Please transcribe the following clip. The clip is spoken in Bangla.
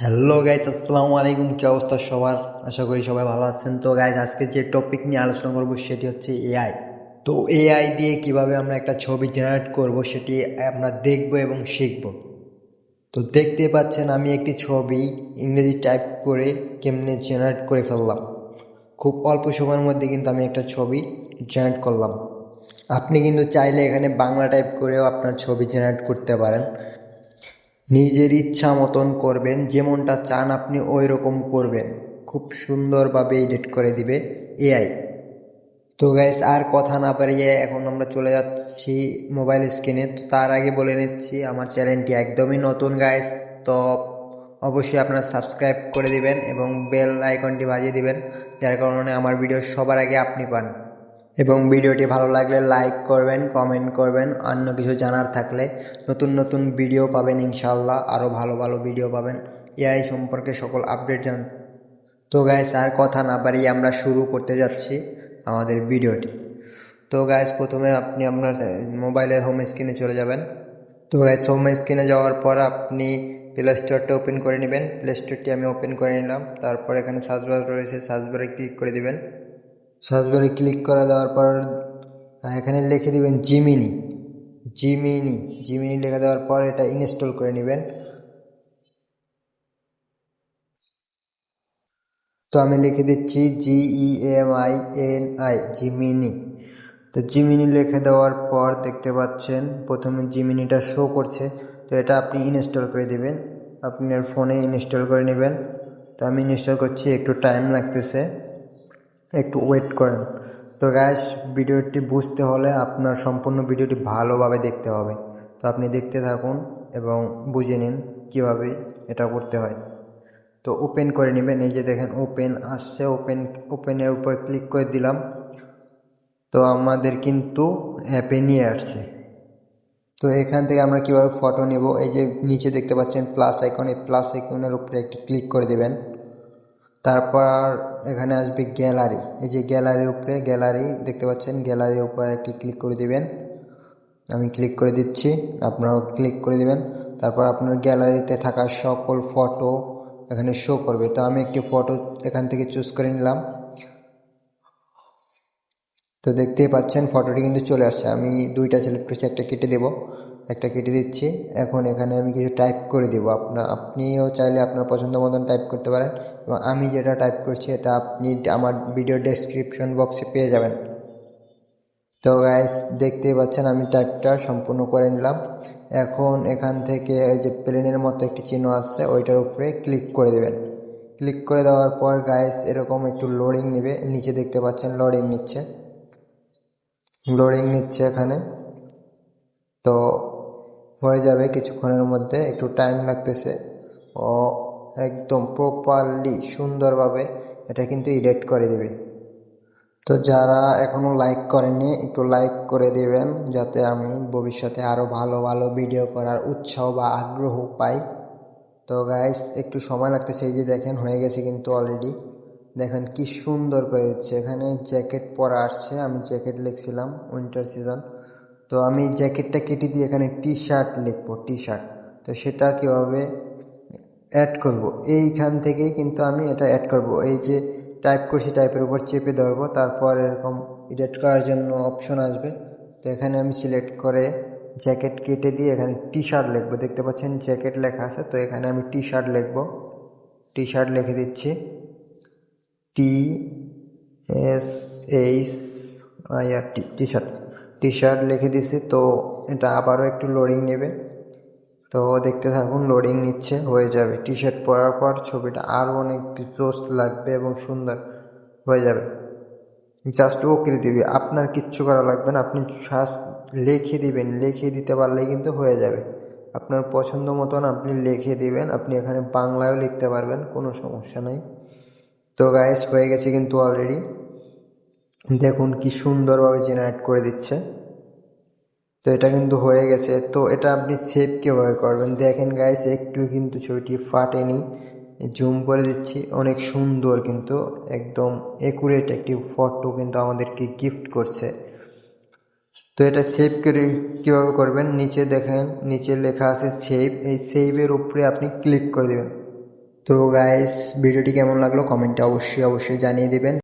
হ্যালো গাইজ আসসালামু আলাইকুম। কী অবস্থা সবার? আশা করি সবাই ভালো আছেন। তো গাইজ আজকে যে টপিক নিয়ে আলোচনা করব সেটি হচ্ছে এআই তো এআই দিয়ে কীভাবে আমরা একটা ছবি জেনারেট করব সেটি আমরা দেখব এবং শিখব। তো, দেখতে পাচ্ছেন আমি একটি ছবি ইংরেজি টাইপ করে কেমনে জেনারেট করে ফেললাম। খুব অল্প সময়ের মধ্যে কিন্তু আমি একটা ছবি জেনারেট করলাম। আপনি কিন্তু চাইলে এখানে বাংলা টাইপ করেও আপনার ছবি জেনারেট করতে পারেন। নিজের ইচ্ছা মতন করবেন, যেমনটা চান আপনি ওই রকম করবেন। খুব সুন্দরভাবে এডিট করে দিবে এআই তো গাইস আর কথা না পারিয়ে এখন আমরা চলে যাচ্ছি মোবাইল স্ক্রিনে তো তার আগে বলে নিচ্ছি, আমার চ্যানেলটি একদমই নতুন গাইস তো অবশ্যই আপনারা সাবস্ক্রাইব করে দিবেন এবং বেল আইকনটি বাজিয়ে দিবেন, যার কারণে আমার ভিডিও সবার আগে আপনি পান। এবং ভিডিওটি ভালো লাগলে লাইক করবেন কমেন্ট করবেন, অন্য কিছু জানার থাকলে নতুন নতুন ভিডিও পাবেন ইনশাল্লাহ আরও ভালো ভালো ভিডিও পাবেন। এআই সম্পর্কে সকল আপডেট জান তো গাইস আর কথা না বাড়িয়ে আমরা শুরু করতে যাচ্ছি আমাদের ভিডিওটি তো গাইস প্রথমে আপনি আপনার মোবাইলের হোম স্ক্রিনে চলে যাবেন। তো গাইস হোম স্ক্রিনে যাওয়ার পর আপনি প্লে স্টোরটা ওপেন করে নেবেন। প্লে স্টোরটি আমি ওপেন করে নিলাম। তারপর এখানে সার্চ বার রয়েছে সার্চ বারে ক্লিক করে দিবেন। সার্চ বারে ক্লিক করে দেওয়ার পর এখানে লিখে দিবেন জিমিনি জিমিনি জিমিনি লিখে দেওয়ার পর এটা ইনস্টল করে নেবেন। তো আমি লিখে দিচ্ছি G E M I N I Gemini তো জিমিনি লিখে দেওয়ার পর দেখতে পাচ্ছেন, প্রথমে জিমিনিটা শো করছে। তো এটা আপনি ইনস্টল করে দিবেন। আপনার ফোনে ইনস্টল করে নেবেন। তো আমি ইনস্টল করছি, একটু টাইম লাগতেছে। একটু ওয়েট করেন। তো গ্যাস ভিডিওটি বুঝতে হলে আপনার সম্পূর্ণ ভিডিওটি ভালোভাবে দেখতে হবে। তো আপনি দেখতে থাকুন এবং বুঝে নিন কীভাবে এটা করতে হয়। তো ওপেন করে নেবেন। এই যে দেখেন ওপেন আসছে। ওপেন ওপেনের উপর ক্লিক করে দিলাম। তো আমাদের কিন্তু অ্যাপে নিয়ে আসছে। তো এখান থেকে আমরা কীভাবে ফটো নেব? এই যে নিচে দেখতে পাচ্ছেন প্লাস আইকন এই প্লাস আইকনের উপরে একটি ক্লিক করে দেবেন। তারপর এখানে আসবে গ্যালারি। এই যে গ্যালারির উপরে, গ্যালারি দেখতে পাচ্ছেন, গ্যালারির উপরে একটি ক্লিক করে দিবেন। আমি ক্লিক করে দিচ্ছি, আপনারাও ক্লিক করে দিবেন। তারপর আপনার গ্যালারিতে থাকা সকল ফটো এখানে শো করবে। তো আমি একটি ফটো এখান থেকে চুজ করে নিলাম। তো দেখতেই পাচ্ছেন ফটোটি কিন্তু চলে আসছে। আমি দুইটা সিলেক্ট করছি, একটা কেটে দেব, একটা কেটে দিচ্ছি। এখন এখানে আমি কিছু টাইপ করে দেব। আপনার আপনিও চাইলে আপনার পছন্দ মতন টাইপ করতে পারেন এবং আমি যেটা টাইপ করছি, এটা আপনি আমার ভিডিও ডেসক্রিপশন বক্সে পেয়ে যাবেন। তো গাইস দেখতেই পাচ্ছেন, আমি টাইপটা সম্পূর্ণ করে নিলাম। এখন এখান থেকে ওই যে প্লেনের মতো একটি চিহ্ন আছে ওইটার উপরে ক্লিক করে দেবেন। ক্লিক করে দেওয়ার পর গাইস এরকম একটু লোডিং নেবে। নিচে দেখতে পাচ্ছেন লোডিং নিচ্ছে। লোডিং নিচ্ছে এখানে। তো হয়ে যাবে কিছুক্ষণের মধ্যে, একটু টাইম লাগতেছে। ও একদম প্রপারলি সুন্দরভাবে এটা কিন্তু এডিট করে দেবে। তো যারা এখনও লাইক করেননি, একটু লাইক করে দেবেন, যাতে আমি ভবিষ্যতে আরও ভালো ভালো ভিডিও করার উৎসাহ বা আগ্রহ পাই। তো গাইস একটু সময় লাগতেছে, এই যে দেখেন, হয়ে গেছে কিন্তু অলরেডি দেখেন কি সুন্দর করে দিচ্ছে। এখানে জ্যাকেট পরা আসছে, আমি জ্যাকেট লিখছিলাম উইন্টার সিজন তো আমি জ্যাকেটটা কেটে দিয়ে এখানে টি শার্ট লিখব টি শার্ট তো সেটা কীভাবে অ্যাড করব? এইখান থেকেই কিন্তু আমি এটা অ্যাড করব। এই যে টাইপ করছি টাইপের উপর চেপে ধরবো, তারপর এরকম এডিট করার জন্য অপশন আসবে। তো এখানে আমি সিলেক্ট করে জ্যাকেট কেটে দিয়ে এখানে টি শার্ট লিখব। দেখতে পাচ্ছেন জ্যাকেট লেখা আছে, তো এখানে আমি টি শার্ট লিখব। টি শার্ট লিখে দিচ্ছি। T S H I R T T shirt T shirt লিখে দিছি, তো এটা আবারও একটু লোডিং নেবে। তো দেখতে থাকুন লোডিং নিচ্ছে, হয়ে যাবে। টি শার্ট পরার পর ছবিটা আরও অনেক জোস লাগবে এবং সুন্দর হয়ে যাবে। জাস্ট ওকে দিবি, আপনার কিচ্ছু করা লাগবে না, আপনি শ্বাস লিখে দিবেন। লিখে দিতে পারলে কিন্তু হয়ে যাবে। আপনার পছন্দ মতন আপনি লিখে দিবেন, আপনি এখানে বাংলায়ও লিখতে পারবেন, কোনো সমস্যা নেই। তো গাইস হয়ে গেছে কিন্তু অলরেডি দেখুন কি সুন্দরভাবে জেনারেট করে দিচ্ছে। তো এটা কিন্তু হয়ে গেছে। তো এটা আপনি সেভ কীভাবে করবেন? দেখেন গাইস একটু কিন্তু ছবিটি ফাটেনি। জুম করে দিচ্ছি। অনেক সুন্দর কিন্তু, একদম একুরেট একটি ফটো কিন্তু আমাদেরকে গিফট করছে। তো এটা সেভ করে কীভাবে করবেন? নিচে দেখেন, নিচে লেখা আছে সেভ এই সেভের উপরে আপনি ক্লিক করে দেবেন। তো গাইস ভিডিওটি কেমন লাগল? কমেন্টে অবশ্যই অবশ্যই জানিয়ে দেবেন।